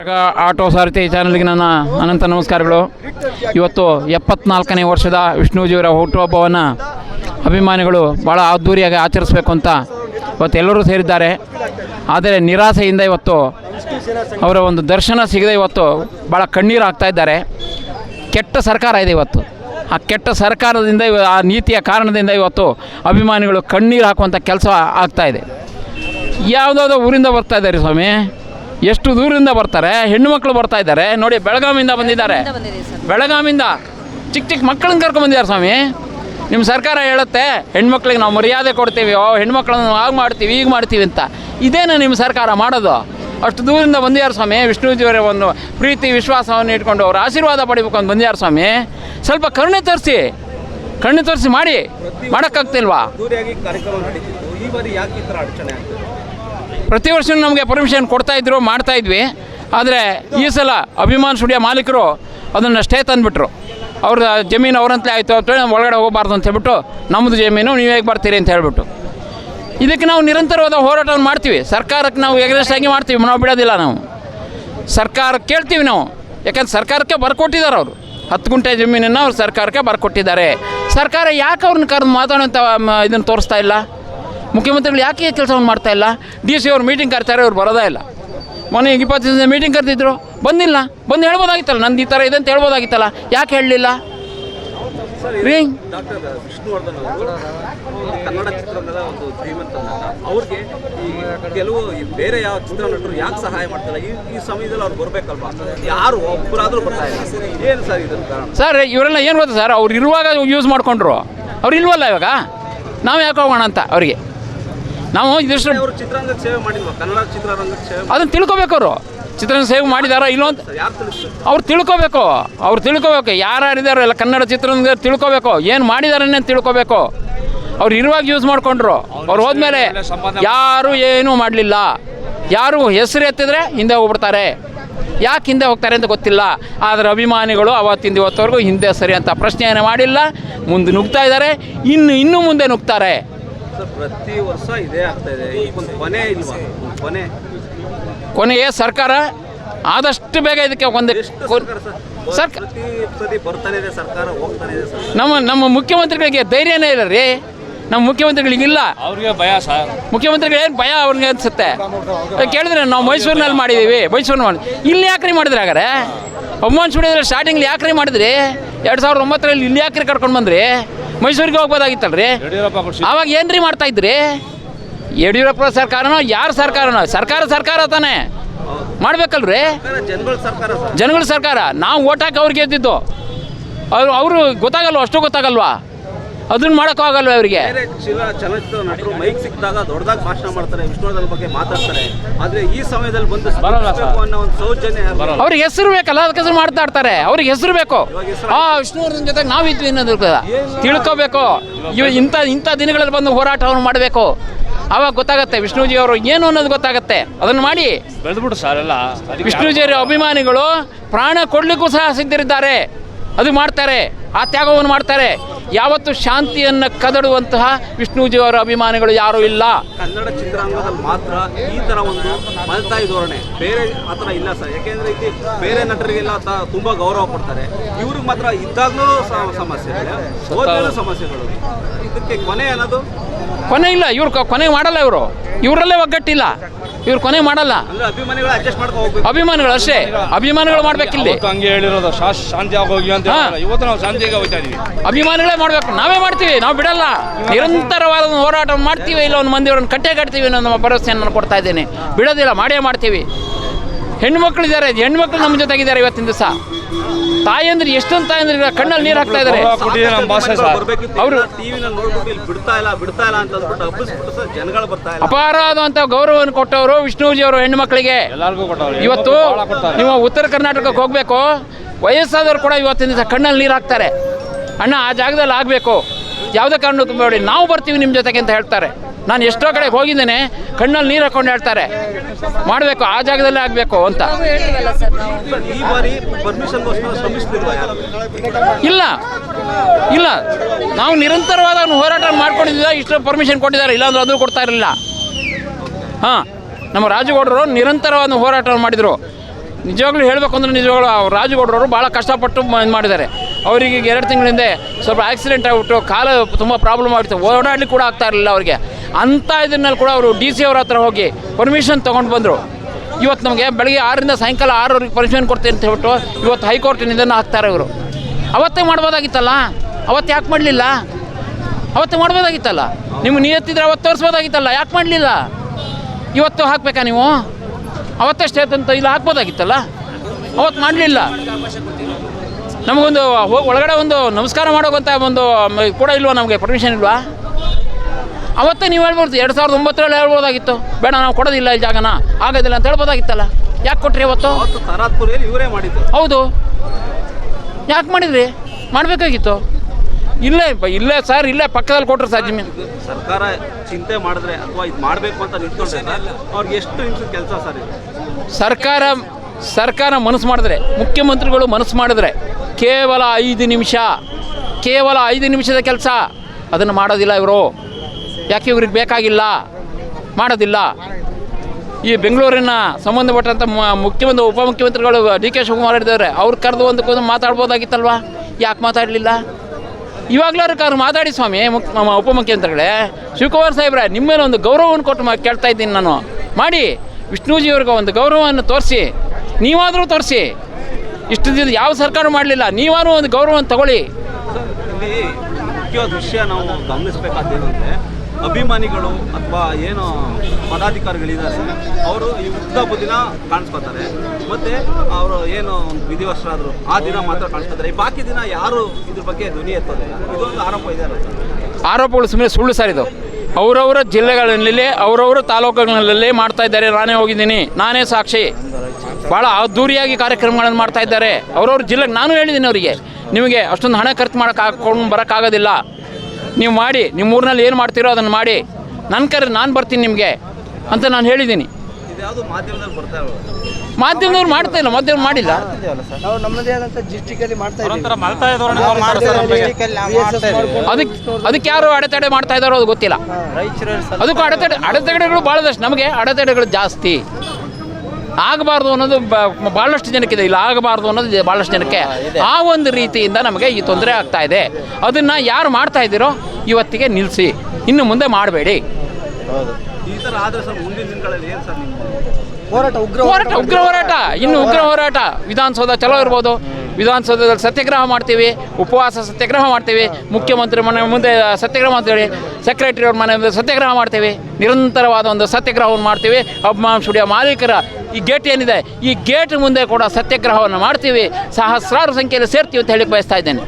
Auto ಸಾರಥಿ ಚಾನಲ್ಗೆ ನನ್ನ ಅನಂತ ನಮಸ್ಕಾರಗಳು. ಇವತ್ತು ಎಪ್ಪತ್ನಾಲ್ಕನೇ ವರ್ಷದ ವಿಷ್ಣುಜಿಯವರ ಹುಟ್ಟುಹಬ್ಬವನ್ನು ಅಭಿಮಾನಿಗಳು ಭಾಳ ಅದ್ಧೂರಿಯಾಗಿ ಆಚರಿಸಬೇಕು ಅಂತ ಇವತ್ತು ಎಲ್ಲರೂ ಸೇರಿದ್ದಾರೆ. ಆದರೆ ನಿರಾಸೆಯಿಂದ ಇವತ್ತು ಅವರ ಒಂದು ದರ್ಶನ ಸಿಗದೆ ಇವತ್ತು ಭಾಳ ಕಣ್ಣೀರು ಆಗ್ತಾ ಇದ್ದಾರೆ. ಕೆಟ್ಟ ಸರ್ಕಾರ ಇದೆ ಇವತ್ತು. ಆ ಕೆಟ್ಟ ಸರ್ಕಾರದಿಂದ ಆ ನೀತಿಯ ಕಾರಣದಿಂದ ಇವತ್ತು ಅಭಿಮಾನಿಗಳು ಕಣ್ಣೀರು ಹಾಕುವಂಥ ಕೆಲಸ ಆಗ್ತಾ ಇದೆ. ಯಾವುದಾದ್ರು ಊರಿಂದ ಬರ್ತಾ ಇದ್ದಾರೆ ಸ್ವಾಮಿ? ಎಷ್ಟು ದೂರದಿಂದ ಬರ್ತಾರೆ? ಹೆಣ್ಣು ಮಕ್ಕಳು ಬರ್ತಾ ಇದ್ದಾರೆ. ನೋಡಿ ಬೆಳಗಾವಿಯಿಂದ ಬಂದಿದ್ದಾರೆ. ಬೆಳಗಾವಿಯಿಂದ ಚಿಕ್ಕ ಚಿಕ್ಕ ಮಕ್ಕಳನ್ನ ಕರ್ಕೊಂಬಂದಿದ್ದಾರೆ ಸ್ವಾಮಿ. ನಿಮ್ಮ ಸರ್ಕಾರ ಹೇಳುತ್ತೆ ಹೆಣ್ಮಕ್ಳಿಗೆ ನಾವು ಮರ್ಯಾದೆ ಕೊಡ್ತೀವಿ ಓ ಹೆಣ್ಮಕ್ಳನ್ನ ಹಾಗೆ ಮಾಡ್ತೀವಿ ಈಗ ಮಾಡ್ತೀವಿ ಅಂತ. ಇದೇನು ನಿಮ್ಮ ಸರ್ಕಾರ ಮಾಡೋದು? ಅಷ್ಟು ದೂರದಿಂದ ಬಂದಿದ್ದಾರೆ ಸ್ವಾಮಿ. ವಿಷ್ಣುಜಿಯವರ ಒಂದು ಪ್ರೀತಿ ವಿಶ್ವಾಸವನ್ನು ಇಟ್ಕೊಂಡು ಅವ್ರ ಆಶೀರ್ವಾದ ಪಡಿಬೇಕು ಅಂತ ಬಂದಿದ್ದಾರೆ ಸ್ವಾಮಿ. ಸ್ವಲ್ಪ ಕರುಣೆ ತೋರಿಸಿ. ಕರುಣೆ ತೋರಿಸಿ ಮಾಡಿ. ಮಾಡೋಕ್ಕಾಗ್ತಿಲ್ವಾ? ಪ್ರತಿ ವರ್ಷ ನಮಗೆ ಪರ್ಮಿಷನ್ ಮಾಡ್ತಾ ಇದ್ವಿ. ಆದರೆ ಈ ಸಲ ಅಭಿಮಾನ್ ಸ್ಟುಡಿಯೋ ಮಾಲೀಕರು ಅದನ್ನು ಸ್ಟೇ ತಂದುಬಿಟ್ರು. ಅವ್ರ ಜಮೀನು ಅವರಂತಲೇ ಆಯಿತು ಅಂತ ಹೇಳಿ ಒಳಗಡೆ ಹೋಗಬಾರ್ದು ಅಂತ ಹೇಳ್ಬಿಟ್ಟು ನಮ್ಮದು ಜಮೀನು, ನೀವು ಹೇಗೆ ಬರ್ತೀರಿ ಅಂತ ಹೇಳ್ಬಿಟ್ಟು. ಇದಕ್ಕೆ ನಾವು ನಿರಂತರವಾದ ಹೋರಾಟವನ್ನು ಮಾಡ್ತೀವಿ. ಸರ್ಕಾರಕ್ಕೆ ನಾವು ಎಗ್ರೆಸ್ಟ್ ಆಗಿ ಮಾಡ್ತೀವಿ, ನಾವು ಬಿಡೋದಿಲ್ಲ ನಾವು. ಸರ್ಕಾರ ಕೇಳ್ತೀವಿ ನಾವು. ಯಾಕಂದ್ರೆ ಸರ್ಕಾರಕ್ಕೆ ಬರ್ಕೊಟ್ಟಿದ್ದಾರೆ ಅವರು. ಹತ್ತು ಗುಂಟೆ ಜಮೀನನ್ನು ಅವ್ರು ಸರ್ಕಾರಕ್ಕೆ ಬರ್ಕೊಟ್ಟಿದ್ದಾರೆ. ಸರ್ಕಾರ ಯಾಕೆ ಅವ್ರನ್ನ ಕರೆದು ಮಾತಾಡೋಂಥ ಇದನ್ನು ತೋರಿಸ್ತಾ ಇಲ್ಲ? ಮುಖ್ಯಮಂತ್ರಿಗಳು ಯಾಕೆ ಕೆಲಸವನ್ನು ಮಾಡ್ತಾ ಇಲ್ಲ? ಡಿ ಸಿ ಅವರು ಮೀಟಿಂಗ್ ಕರ್ತಾರೆ, ಅವ್ರು ಬರೋದೇ ಇಲ್ಲ. ಮೊನ್ನೆ ಇಪ್ಪತ್ತು ದಿವಸ ಮೀಟಿಂಗ್ ಕರೆದಿದ್ರು. ಬಂದಿಲ್ಲ. ಬಂದು ಹೇಳ್ಬೋದಾಗಿತ್ತಲ್ಲ? ನಂದು ಈ ಥರ ಇದೆ ಅಂತ ಹೇಳ್ಬೋದಾಗಿತ್ತಲ್ಲ? ಯಾಕೆ ಹೇಳಲಿಲ್ಲ? ರೀ? ಸರ್ ಸರ್ ಇವರೆಲ್ಲ ಏನು ಗೊತ್ತಾ ಸರ್ ಅವ್ರು ಇರುವಾಗ ಯೂಸ್ ಮಾಡಿಕೊಂಡ್ರು. ಅವ್ರು ಇಲ್ವಲ್ಲ ಇವಾಗ? ನಾವು ಯಾಕೆ ಹೋಗೋಣ ಅಂತ ಅವರಿಗೆ? ನಾವು ಇದಿಷ್ಟು ಅದನ್ನ ಚಿತ್ರರಂಗಕ್ಕೆ ಸೇವೆ ಮಾಡಿಲ್ವಾ? ಕನ್ನಡ ಚಿತ್ರರಂಗಕ್ಕೆ ಸೇವೆ ಅದನ್ನು ತಿಳ್ಕೊಬೇಕು ಅವರು ಚಿತ್ರನ ಸೇವೆ ಮಾಡಿದಾರೋ ಇಲ್ಲೋ ಅಂತ ಮಾಡಿ ಯಾರು ತಿಳಿಸ್ತಾರೆ? ಅವ್ರು ತಿಳ್ಕೊಬೇಕು. ಅವ್ರು ತಿಳ್ಕೊಬೇಕು. ಯಾರ್ಯಾರಿದಾರೋ ಎಲ್ಲ ಕನ್ನಡ ಚಿತ್ರರಂಗ ತಿಳ್ಕೊಬೇಕು. ಏನು ಮಾಡಿದಾರೆ ತಿಳ್ಕೊಬೇಕು. ಅವ್ರು ಇರುವಾಗ ಯೂಸ್ ಮಾಡ್ಕೊಂಡ್ರು. ಅವ್ರು ಹೋದ್ಮೇಲೆ ಯಾರು ಏನೂ ಮಾಡಲಿಲ್ಲ. ಯಾರು ಹೆಸರು ಎತ್ತಿದ್ರೆ ಹಿಂದೆ ಹೋಗ್ಬಿಡ್ತಾರೆ. ಯಾಕೆ ಹಿಂದೆ ಹೋಗ್ತಾರೆ ಅಂತ ಗೊತ್ತಿಲ್ಲ. ಆದರೆ ಅಭಿಮಾನಿಗಳು ಅವತ್ತಿಂದ ಇವತ್ತವರೆಗೂ ಹಿಂದೆ ಸರಿ ಅಂತ ಪ್ರಶ್ನೆಯನ್ನು ಮಾಡಿಲ್ಲ. ಮುಂದೆ ನುಗ್ತಾ ಇದ್ದಾರೆ. ಇನ್ನು ಇನ್ನೂ ಮುಂದೆ ನುಗ್ತಾರೆ. ಸರ್ ಪ್ರತಿ ವರ್ಷ ಇದೇ ಆಗ್ತಾ ಇದೆ. ಕೊನೆ ಇಲ್ವಾ? ಒಂದು ಕೊನೆ. ಕೊನೆಗೆ ಸರ್ಕಾರ ಆದಷ್ಟು ಬೇಗ ಇದಕ್ಕೆ ಒಂದು ಎಷ್ಟು ಸರ್ಕಾರ ಸರ್? ಸರ್ಕ- ಪ್ರತಿ ಸತಿ ಬರ್ತಾನೆ ಇದೆ ಸರ್ಕಾರ ಹೋಗ್ತಾನೆ ಇದೆ ಸರ್. ನಮ್ಮ ನಮ್ಮ ಮುಖ್ಯಮಂತ್ರಿಗಳಿಗೆ ಧೈರ್ಯನೇ ಇಲ್ಲ ರೀ. ನಮ್ಮ ಮುಖ್ಯಮಂತ್ರಿಗಳಿಗಿಲ್ಲ ಅವ್ರಿಗೆ ಭಯ ಸರ್. ಮುಖ್ಯಮಂತ್ರಿಗಳು ಏನು ಭಯ ಅವ್ರಿಗೆ ಅನ್ಸುತ್ತೆ? ಕೇಳಿದ್ರೆ ನಾವು ಮೈಸೂರಿನಲ್ಲಿ ಮಾಡಿದ್ದೀವಿ ಮೈಸೂರಿನ ಮಾಡಿ ಇಲ್ಲಿ ಯಾಕ್ರಿ ಮಾಡಿದ್ರೆ ಹಾಗಾರೆ ಒಮ್ಮನ್ ಸ್ಟುಡಿಯೋದಲ್ಲಿ ಸ್ಟಾರ್ಟಿಂಗ್ಲಿ ಯಾಕ್ರಿ ಮಾಡಿದ್ರಿ? ಎರಡು ಸಾವಿರದ ಒಂಬತ್ತರಲ್ಲಿ ಇಲ್ಲಿ ಯಾಕ್ರಿ ಕರ್ಕೊಂಡು ಬಂದ್ರಿ? ಮೈಸೂರಿಗೆ ಹೋಗ್ಬೋದಾಗಿತ್ತಲ್ರಿ? ಯಡಿಯೂರಪ್ಪ ಅವಾಗ ಏನ್ರಿ ಮಾಡ್ತಾ ಇದ್ರಿ? ಯಡಿಯೂರಪ್ಪ ಸರ್ಕಾರನೋ ಯಾರ ಸರ್ಕಾರನೋ? ಸರ್ಕಾರ ಸರ್ಕಾರ ತಾನೇ. ಮಾಡ್ಬೇಕಲ್ರಿ? ಜನಗಳ ಸರ್ಕಾರ ಸರ್. ಜನಗಳ ಸರ್ಕಾರ. ನಾವು ಓಟ್ ಹಾಕಿ ಅವ್ರಿಗೆ ಗೆದ್ದಿದ್ದು. ಅವ್ರು ಅವರು ಗೊತ್ತಾಗಲ್ವ? ಅಷ್ಟು ಗೊತ್ತಾಗಲ್ವಾ? ಅದನ್ನ ಮಾಡೋಕ್ಕಾಗಲ್ವ ಅವರಿಗೆ ಚಲನಚಿತ್ರ ನಟರು ಮೈಕ್ ಸಿಕ್ಕಿದಾಗ ದೊಡ್ಡದಾಗಿ ಭಾಷಣ ಮಾಡ್ತಾರೆ ವಿಷ್ಣುವರ್ಧನ್ ಬಗ್ಗೆ ಮಾತಾಡ್ತಾರೆ. ಆದ್ರೆ ಈ ಸಮಯದಲ್ಲಿ ಬಂದು. ಅನ್ನೋ ಒಂದು ಸೌಜನ್ಯ? ಅವ್ರಿಗೆ ಹೆಸರು ಬೇಕಲ್ಲ ಅದಕ್ಕೆ ಹೆಸರು ಮಾಡ್ತಾ ಇರ್ತಾರೆ. ಅವ್ರಿಗೆ ಹೆಸರು ಬೇಕು. ಆ ವಿಷ್ಣುವರ್ಧನ್ ಜೊತೆಗೆ ನಾವಿದ್ವಿ ಅನ್ನೋದು ಕೂಡ ತಿಳ್ಕೋಬೇಕು. ಇವ ಇಂಥ ಇಂಥ ದಿನಗಳಲ್ಲಿ ಬಂದು ಹೋರಾಟವನ್ನು ಮಾಡಬೇಕು. ಅವಾಗ ಗೊತ್ತಾಗತ್ತೆ ವಿಷ್ಣುಜಿ ಅವರು ಏನು ಅನ್ನೋದು ಗೊತ್ತಾಗತ್ತೆ. ಅದನ್ನು ಮಾಡಿ. ಬೆಳೆದ್ಬಿಟ್ಟು ಸರ್ ಎಲ್ಲ. ವಿಷ್ಣುಜಿಯವರ ಅಭಿಮಾನಿಗಳು ಪ್ರಾಣ ಕೊಡ್ಲಿಕ್ಕೂ ಸಹ ಸಿದ್ಧರಿದ್ದಾರೆ. ಅದು ಮಾಡ್ತಾರೆ. ಆ ತ್ಯಾಗವನ್ನು ಮಾಡ್ತಾರೆ. ಯಾವತ್ತು ಶಾಂತಿಯನ್ನು ಕದಡುವಂತಹ ವಿಷ್ಣುಜಿಯವರ ಅಭಿಮಾನಿಗಳು ಯಾರೂ ಇಲ್ಲ. ಕನ್ನಡ ಚಿತ್ರರಂಗದಲ್ಲಿ ಮಾತ್ರ ಈ ತರ ಒಂದು ಮಲ್ತಾಯಿ ಧೋರಣೆ ಬೇರೆ ಆತರ ಥರ ಇಲ್ಲ ಸರ್. ಯಾಕೆಂದ್ರೆ ಇಲ್ಲಿ ಬೇರೆ ನಟರಿಗೆಲ್ಲ ತುಂಬ ಗೌರವ ಕೊಡ್ತಾರೆ. ಇವ್ರಿಗೆ ಮಾತ್ರ ಇದ್ದಾಗಲೂ ಸಮಸ್ಯೆ ಸಮಸ್ಯೆಗಳು ಹೋದ್ಮೇಲೂ ಸಮಸ್ಯೆಗಳು. ಇದಕ್ಕೆ ಕೊನೆ ಅನ್ನೋದು? ಕೊನೆ ಇಲ್ಲ. ಇವ್ರು ಕೊನೆ ಮಾಡಲ್ಲ ಇವರು. ಇವರಲ್ಲೇ ಒಗ್ಗಟ್ಟಿಲ್ಲ. ಇವ್ರು ಕೊನೆ ಮಾಡಲ್ಲ. ಅಭಿಮಾನಿಗಳು ಅಷ್ಟೇ. ಅಭಿಮಾನಿಗಳು ಮಾಡ್ಬೇಕಿಲ್ಲ. ಹಂಗೆ ಹೇಳಿರೋದು ಶಾಂತಿ ಆಗೋಗಿ ಅಂತ. ಇವತ್ತು ನಾವು ಶಾಂತಿಗೆ ಹೋಗ್ತಾ ಇದೀವಿ. ಅಭಿಮಾನಿಗಳೇ ಮಾಡಬೇಕು ನಾವೇ ಮಾಡ್ತೀವಿ ನಾವು ಬಿಡಲ್ಲ ನಿರಂತರವಾದ ಹೋರಾಟ ಮಾಡ್ತೀವಿ ಇಲ್ಲ ಒಂದು ಮಂದಿಯವರನ್ನು ಕಟ್ಟೆ ಕಟ್ತೀವಿ ಅನ್ನೋ ನಮ್ಮ ಭರವಸೆಯನ್ನು ನಾನು ಕೊಡ್ತಾ ಇದ್ದೇನೆ ಬಿಡೋದಿಲ್ಲ ಮಾಡೇ ಮಾಡ್ತೀವಿ ಹೆಣ್ಮಕ್ಳಿದ್ದಾರೆ ಹೆಣ್ಮಕ್ಳು ನಮ್ಮ ಜೊತೆಗಿದ್ದಾರೆ ಇವತ್ತಿನ ದಿವಸ ತಾಯಂದ್ರೆ ಎಷ್ಟೊಂದು ತಾಯಂದ್ರೆ ಕಣ್ಣಲ್ಲಿ ನೀರು ಹಾಕ್ತಾ ಇದ್ದಾರೆ ಅವ್ರು- ಅಪಾರವಾದಂಥ ಗೌರವವನ್ನು ಕೊಟ್ಟವರು ವಿಷ್ಣುಜಿ ಅವರು ಎಲ್ಲರಿಗೂ ಕೊಟ್ಟವ್ರೆ ಇವತ್ತು ನೀವು ಉತ್ತರ ಕರ್ನಾಟಕಕ್ಕೆ ಹೋಗಬೇಕು ವಯಸ್ಸಾದವರು ಕೂಡ ಇವತ್ತಿನ ದಿವಸ ಕಣ್ಣಲ್ಲಿ ನೀರು ಹಾಕ್ತಾರೆ ಅಣ್ಣ, ಆ ಜಾಗದಲ್ಲಿ ಆಗಬೇಕು. ಯಾವುದೇ ಕಾರಣಕ್ಕೂ ಬೇಡಿ. ನಾವು ಬರ್ತೀವಿ ನಿಮ್ಮ ಜೊತೆಗೆ ಅಂತ ಹೇಳ್ತಾರೆ. ನಾನು ಎಷ್ಟೋ ಕಡೆ ಹೋಗಿದ್ದೇನೆ, ಕಣ್ಣಲ್ಲಿ ನೀರು ಹಾಕೊಂಡು ಹೇಳ್ತಾರೆ. ಮಾಡಬೇಕು, ಆ ಜಾಗದಲ್ಲೇ ಆಗಬೇಕು ಅಂತ. ಇಲ್ಲ ಇಲ್ಲ. ನಾವು ನಿರಂತರವಾದ ಹೋರಾಟ ಮಾಡ್ಕೊಂಡಿದ್ದ ಇಷ್ಟು ಪರ್ಮಿಷನ್ ಕೊಟ್ಟಿದ್ದಾರೆ, ಇಲ್ಲಾಂದ್ರೆ ಅದು ಕೊಡ್ತಾ ಇರಲಿಲ್ಲ. ಹಾಂ, ನಮ್ಮ ರಾಜಗೌಡರು ನಿರಂತರವಾದ ಹೋರಾಟವನ್ನು ಮಾಡಿದರು. ನಿಜವಾಗ್ಲೂ ಹೇಳಬೇಕು ಅಂದರೆ ನಿಜವಾಗ್ಲೂ ರಾಜುಗೌಡರವರು ಭಾಳ ಕಷ್ಟಪಟ್ಟು ಇದು ಮಾಡಿದ್ದಾರೆ. ಅವರಿಗೆ ಈಗ ಎರಡು ತಿಂಗಳ ಹಿಂದೆ ಸ್ವಲ್ಪ ಆಕ್ಸಿಡೆಂಟ್ ಆಗಿಬಿಟ್ಟು ಕಾಲು ತುಂಬ ಪ್ರಾಬ್ಲಮ್ ಆಗಿತ್ತು. ಓಡಾಡ್ಲಿಕ್ಕೆ ಕೂಡ ಆಗ್ತಾ ಇರಲಿಲ್ಲ ಅವರಿಗೆ. ಅಂಥ ಇದನ್ನಲ್ಲಿ ಕೂಡ ಅವರು ಡಿ ಸಿ ಅವ್ರ ಹತ್ರ ಹೋಗಿ ಪರ್ಮಿಷನ್ ತೊಗೊಂಡು ಬಂದರು. ಇವತ್ತು ನಮಗೆ ಬೆಳಗ್ಗೆ ಆರರಿಂದ ಸಾಯಂಕಾಲ ಆರವರೆಗೆ ಪರ್ಮಿಷನ್ ಕೊಡ್ತೀನಿ ಅಂತ ಹೇಳ್ಬಿಟ್ಟು ಇವತ್ತು ಹೈಕೋರ್ಟಿನಿಂದ ಹಾಕ್ತಾರೆ ಇವರು. ಅವತ್ತೇ ಮಾಡ್ಬೋದಾಗಿತ್ತಲ್ಲ? ಅವತ್ತು ಯಾಕೆ ಮಾಡಲಿಲ್ಲ? ಅವತ್ತು ಮಾಡ್ಬೋದಾಗಿತ್ತಲ್ಲ? ನಿಮ್ಮ ನಿಯತ್ತಿದ್ರೆ ಅವತ್ತು ತೋರಿಸ್ಬೋದಾಗಿತ್ತಲ್ಲ? ಯಾಕೆ ಮಾಡಲಿಲ್ಲ? ಇವತ್ತು ಹಾಕಬೇಕಾ ನೀವು? ಅವತ್ತಷ್ಟೇ ಅಂತ ಇಲ್ಲಿ, ಹಾಕ್ಬೋದಾಗಿತ್ತಲ್ಲ? ಅವತ್ತು ಮಾಡಲಿಲ್ಲ. ನಮಗೊಂದು ಒಳಗಡೆ ಒಂದು ನಮಸ್ಕಾರ ಮಾಡೋಕ್ಕಂತ ಒಂದು ಕೂಡ ಇಲ್ವಾ ನಮಗೆ? ಪರ್ಮಿಷನ್ ಇಲ್ವಾ? ಅವತ್ತೇ ನೀವು ಹೇಳ್ಬೋದು ಎರಡು ಸಾವಿರದ ಒಂಬತ್ತರಲ್ಲಿ ಹೇಳ್ಬೋದಾಗಿತ್ತು. ಬೇಡ ನಾವು ಕೊಡೋದಿಲ್ಲ ಈ ಜಾಗನ. ಆಗೋದಿಲ್ಲ ಅಂತ ಹೇಳ್ಬೋದಾಗಿತ್ತಲ್ಲ? ಯಾಕೆ ಕೊಟ್ರಿ ಅವತ್ತು? ಹೌದು. ಯಾಕೆ ಮಾಡಿದ್ರಿ? ಮಾಡಬೇಕಾಗಿತ್ತು. ಇಲ್ಲೇ ಇಲ್ಲೇ ಸರ್ ಇಲ್ಲೇ ಪಕ್ಕದಲ್ಲಿ ಕೊಟ್ರು ಸರ್ ಜಮೀನು. ಸರ್ಕಾರ ಚಿಂತೆ ಮಾಡಿದ್ರೆ ಅಥವಾ ಇದು ಮಾಡಬೇಕು ಅಂತ ಅವ್ರಿಗೆ ಎಷ್ಟು ಕೆಲಸ ಸರ್ ಸರ್ಕಾರ ಸರ್ಕಾರ ಮನಸ್ಸು ಮಾಡಿದ್ರೆ ಮುಖ್ಯಮಂತ್ರಿಗಳು ಮನಸ್ಸು ಮಾಡಿದ್ರೆ ಕೇವಲ ಐದು ನಿಮಿಷ, ಕೇವಲ ಐದು ನಿಮಿಷದ ಕೆಲಸ. ಅದನ್ನು ಮಾಡೋದಿಲ್ಲ ಇವರು. ಯಾಕೆ ಇವ್ರಿಗೆ ಬೇಕಾಗಿಲ್ಲ? ಮಾಡೋದಿಲ್ಲ. ಈ ಬೆಂಗಳೂರಿನ ಸಂಬಂಧಪಟ್ಟಂಥ ಮುಖ್ಯಮಂತ್ರಿ, ಉಪಮುಖ್ಯಮಂತ್ರಿಗಳು ಡಿ ಕೆ ಶಿವಕುಮಾರ್ ಇದ್ದಾರೆ ಅವ್ರು ಕರೆದು ಒಂದು ಮಾತಾಡ್ಬೋದಾಗಿತ್ತಲ್ವಾ? ಯಾಕೆ ಮಾತಾಡಲಿಲ್ಲ? ಇವಾಗಲಾರು ಕಾರು ಮಾತಾಡಿ ಸ್ವಾಮಿ, ಮುಕ್ ಉಪಮುಖ್ಯಮಂತ್ರಿಗಳೇ. ಶಿವಕುಮಾರ್ ಸಾಹೇಬ್ರೆ, ನಿಮ್ಮ ಮೇಲೆ ಒಂದು ಗೌರವವನ್ನು ಕೊಟ್ಟು ಮಾ, ಕೇಳ್ತಾ ಇದ್ದೀನಿ ನಾನು. ಮಾಡಿ, ವಿಷ್ಣುಜಿಯವ್ರಿಗೆ ಒಂದು ಗೌರವವನ್ನು ತೋರಿಸಿ. ನೀವಾದರೂ ತೋರಿಸಿ. ಇಷ್ಟು ದಿನ ಯಾವ ಸರ್ಕಾರ ಮಾಡಲಿಲ್ಲ? ನೀವಾನು ಒಂದು ಗೌರವವನ್ನು ತಗೊಳ್ಳಿ. ಮುಖ್ಯವಾದ ವಿಷಯ ನಾವು ಗಮನಿಸಬೇಕಾದ್ರೆ ಅಭಿಮಾನಿಗಳು ಅಥವಾ ಏನು ಪದಾಧಿಕಾರಿಗಳಿದ್ದಾರೆ ಅವರು ಈ ಉದ್ದ ದಿನ ಕಾಣಿಸ್ಕೊತಾರೆ. ಮತ್ತು ಅವರು ಏನು ಒಂದು ವಿಧಿವಶರಾದರು ಆ ದಿನ ಮಾತ್ರ ಕಾಣಿಸ್ಕೊತಾರೆ. ಈ ಬಾಕಿ ದಿನ ಯಾರು ಇದ್ರ ಬಗ್ಗೆ ಧ್ವನಿ ಎತ್ತೋದಿಲ್ಲ? ಇದೊಂದು ಆರೋಪ ಇದೆ ಆರೋಪಗಳು ಸುಮ್ಮನೆ ಸುಳ್ಳು ಸರ್ ಇದು. ಅವರವರ ಜಿಲ್ಲೆಗಳಲ್ಲಿ ಅವರವರ ತಾಲೂಕುಗಳಲ್ಲೇ ಮಾಡ್ತಾ ಇದ್ದಾರೆ. ನಾನೇ ಹೋಗಿದ್ದೀನಿ. ನಾನೇ ಸಾಕ್ಷಿ. ಭಾಳ ಅದ್ದೂರಿಯಾಗಿ ಕಾರ್ಯಕ್ರಮಗಳನ್ನು ಮಾಡ್ತಾ ಇದ್ದಾರೆ. ಅವ್ರವ್ರ ಜಿಲ್ಲೆಗೆ ನಾನು ಹೇಳಿದ್ದೀನಿ ಅವರಿಗೆ ನಿಮಗೆ ಅಷ್ಟೊಂದು ಹಣ ಖರ್ಚು ಮಾಡೋಕೆ ಹಾಕ್ಕೊಂಡು ಬರೋಕ್ಕಾಗೋದಿಲ್ಲ. ನೀವು ಮಾಡಿ ನಿಮ್ಮ ಊರಿನಲ್ಲಿ ಏನು ಮಾಡ್ತೀರೋ ಅದನ್ನು ಮಾಡಿ. ನನ್ನ ಕರೆ ನಾನು ಬರ್ತೀನಿ ನಿಮಗೆ ಅಂತ ನಾನು ಹೇಳಿದ್ದೀನಿ. ಮಾಧ್ಯಮದವ್ರು ಮಾಡ್ತಾ ಇಲ್ಲ ಮಾಧ್ಯಮ ಮಾಡಿಲ್ಲ. ಅದಕ್ಕೆ ಅದಕ್ಕೆ ಯಾರು ಅಡೆತಡೆ ಮಾಡ್ತಾ ಇದ್ದಾರೋ ಅದು ಗೊತ್ತಿಲ್ಲ. ಅದಕ್ಕೂ ಅಡೆತಡೆ ಅಡೆತಡೆಗಳು ಭಾಳದಷ್ಟು ನಮಗೆ ಅಡೆತಡೆಗಳು ಜಾಸ್ತಿ. ಆಗಬಾರ್ದು ಅನ್ನೋದು ಬ- ಭಾಳಷ್ಟು ಇದೆ. ಇಲ್ಲ ಆಗಬಾರ್ದು ಅನ್ನೋದು ಭಾಳಷ್ಟು ಜನಕ್ಕೆ. ಆ ಒಂದು ರೀತಿಯಿಂದ ನಮಗೆ ಈ ತೊಂದರೆ ಆಗ್ತಾ ಇದೆ. ಅದನ್ನು ಯಾರು ಮಾಡ್ತಾ ಇದ್ದೀರೋ ಇವತ್ತಿಗೆ ನಿಲ್ಲಿಸಿ ಇನ್ನು ಮುಂದೆ ಮಾಡಬೇಡಿ. ಈ ಥರ ಸರ್ ಮುಂದಿನ ದಿನಗಳಲ್ಲಿ ಏನು ಸರ್ ನಿಮ್ಮ ಹೋರಾಟ ಉಗ್ರ ಹೋರಾಟ ಉಗ್ರ ಹೋರಾಟ ಇನ್ನು ಉಗ್ರ ಹೋರಾಟ. ವಿಧಾನಸೌಧ ಚಲೋ ಇರ್ಬೋದು. ವಿಧಾನಸೌಧದಲ್ಲಿ ಸತ್ಯಾಗ್ರಹ ಮಾಡ್ತೀವಿ, ಉಪವಾಸ ಸತ್ಯಾಗ್ರಹ ಮಾಡ್ತೀವಿ, ಮುಖ್ಯಮಂತ್ರಿ ಮನೆ ಮುಂದೆ ಸತ್ಯಾಗ್ರಹ ಮಾಡ್ತೀವಿ ಸೆಕ್ರೆಟರಿ ಅವ್ರ ಮನೆ ಮುಂದೆ ಸತ್ಯಾಗ್ರಹ ಮಾಡ್ತೀವಿ, ನಿರಂತರವಾದ ಒಂದು ಸತ್ಯಾಗ್ರಹವನ್ನು ಮಾಡ್ತೀವಿ ಅಬ್ಮಾಂ ಸ್ಟುಡಿಯೋ ಮಾಲೀಕರ ಈ ಗೇಟ್ ಏನಿದೆ, ಈ ಗೇಟ್ ಮುಂದೆ ಕೂಡ ಸತ್ಯಾಗ್ರಹವನ್ನು ಮಾಡ್ತೀವಿ, ಸಹಸ್ರಾರು ಸಂಖ್ಯೆಯಲ್ಲಿ ಸೇರ್ತೀವಿ ಅಂತ ಹೇಳಿ ಬಯಸ್ತಾ ಇದ್ದೇನೆ.